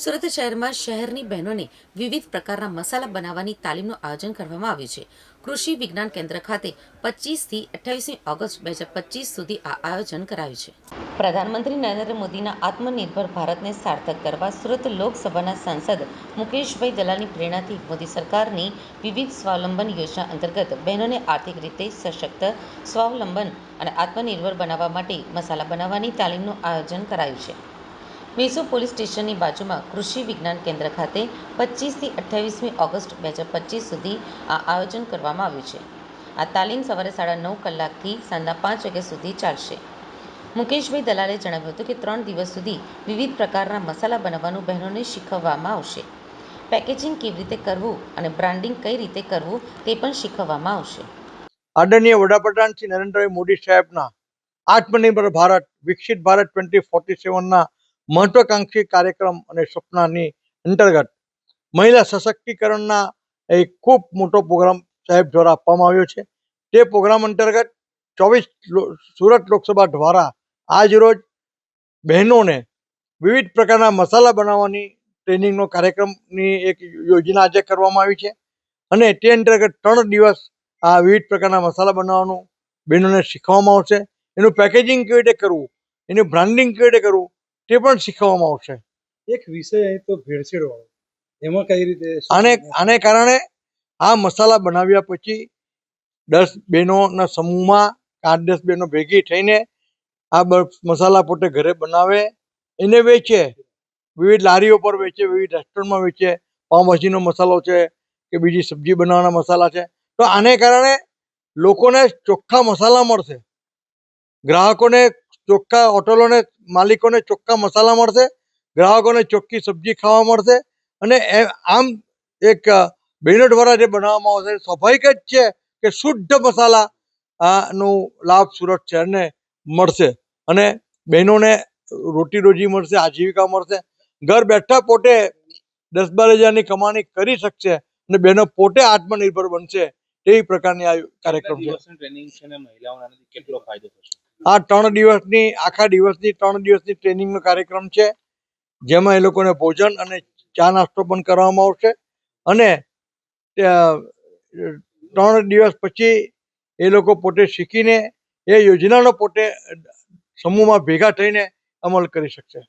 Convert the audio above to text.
સુરત શહેરમાં શહેરની બહેનોને વિવિધ પ્રકારના મસાલા બનાવવાની તાલીમનું આયોજન કરવામાં આવ્યું છે. કૃષિ વિજ્ઞાન કેન્દ્ર ખાતે પચીસથી અઠ્યાવીસમી ઓગસ્ટ બે હજાર પચીસ સુધી આ આયોજન કરાયું છે. પ્રધાનમંત્રી નરેન્દ્ર મોદીના આત્મનિર્ભર ભારતને સાર્થક કરવા સુરત લોકસભાના સાંસદ મુકેશભાઈ દલાલની પ્રેરણાથી મોદી સરકારની વિવિધ સ્વાવલંબન યોજના અંતર્ગત બહેનોને આર્થિક રીતે સશક્ત, સ્વાવલંબન અને આત્મનિર્ભર બનાવવા માટે મસાલા બનાવવાની તાલીમનું આયોજન કરાયું છે. મેસો પોલીસ સ્ટેશનની બાજુમાં કૃષિ વિજ્ઞાન કેન્દ્ર ખાતે પચીસથી અઠ્યાવીસમી ઓગસ્ટ બે હજાર પચીસ સુધી આ આયોજન કરવામાં આવ્યું છે. આ તાલીમ સવારે સાડા નવ કલાકથી સાંજના પાંચ વાગ્યા સુધી ચાલશે. મુકેશભાઈ દલાલે જણાવ્યું હતું કે ત્રણ દિવસ સુધી વિવિધ પ્રકારના મસાલા બનાવવાનું બહેનોને શીખવવામાં આવશે. પેકેજિંગ કેવી રીતે કરવું અને બ્રાન્ડિંગ કઈ રીતે કરવું તે પણ શીખવવામાં આવશે. આદરણીય વડાપ્રધાન શ્રી નરેન્દ્રભાઈ મોદી સાહેબના આત્મનિર્ભર ભારત, વિકસિત ભારત ટ્વેન્ટી ફોર્ટી સેવનના મહત્વાકાંક્ષી કાર્યક્રમ અને સપનાની અંતર્ગત મહિલા સશક્તિકરણના એક ખૂબ મોટો પ્રોગ્રામ સાહેબ દ્વારા આપવામાં આવ્યો છે. તે પ્રોગ્રામ અંતર્ગત ચોવીસ સુરત લોકસભા દ્વારા આજ રોજ બહેનોને વિવિધ પ્રકારના મસાલા બનાવવાની ટ્રેનિંગનો કાર્યક્રમની એક યોજના આજે કરવામાં આવી છે અને તે અંતર્ગત ત્રણ દિવસ આ વિવિધ પ્રકારના મસાલા બનાવવાનું બહેનોને શીખવવામાં આવશે. એનું પેકેજિંગ કેવી રીતે કરવું? એનું બ્રાન્ડિંગ કેવી રીતે કરવું? તે પણ શીખવવામાં આવશે. એક વિષય અહીં તો ભેળસેળ વાળો એમાં કઈ રીતે આને આને કારણે આ મસાલા બનાવ્યા પછી દસ બહેનોના સમૂહમાં આઠ દસ બહેનો ભેગી થઈને આ મસાલા પોતે ઘરે બનાવે. એને વેચે. વિવિધ લારીઓ પર વેચે વિવિધ રેસ્ટોરન્ટમાં વેચે. પાઉંભાજીનો મસાલો છે કે બીજી સબ્જી બનાવવાના મસાલા છે. તો આને કારણે લોકોને ચોખ્ખા મસાલા મળશે. ગ્રાહકોને ચોખ્ખા હોટલોને માલિકોને ચોખ્ખા મસાલા મળશે, ગ્રાહકોને ચોખ્ખી સબ્જી ખાવા મળશે અને આમ એક બેનો દ્વારા જે બનાવવામાં આવશે સ્વાભાવિક જ છે કે શુદ્ધ મસાલા નું લાભ સુરત શહેરને મળશે અને બહેનોને રોટી રોજી મળશે, આજીવિકા મળશે. ઘર બેઠા પોતે દસ બાર હજારની કમાણી કરી શકશે અને બહેનો પોતે આત્મનિર્ભર બનશે તેવી પ્રકારની આ કાર્યક્રમ છે. મહિલાઓને કેટલો ફાયદો થશે? આ ત્રણ દિવસની, આખા દિવસની, ત્રણ દિવસની ટ્રેનિંગનો કાર્યક્રમ છે, જેમાં એ લોકોને ભોજન અને ચા નાસ્તો પણ કરવામાં આવશે. અને ત્રણ દિવસ પછી એ લોકો પોતે શીખીને એ યોજનાનો પોતે સમૂહમાં ભેગા થઈને અમલ કરી શકશે.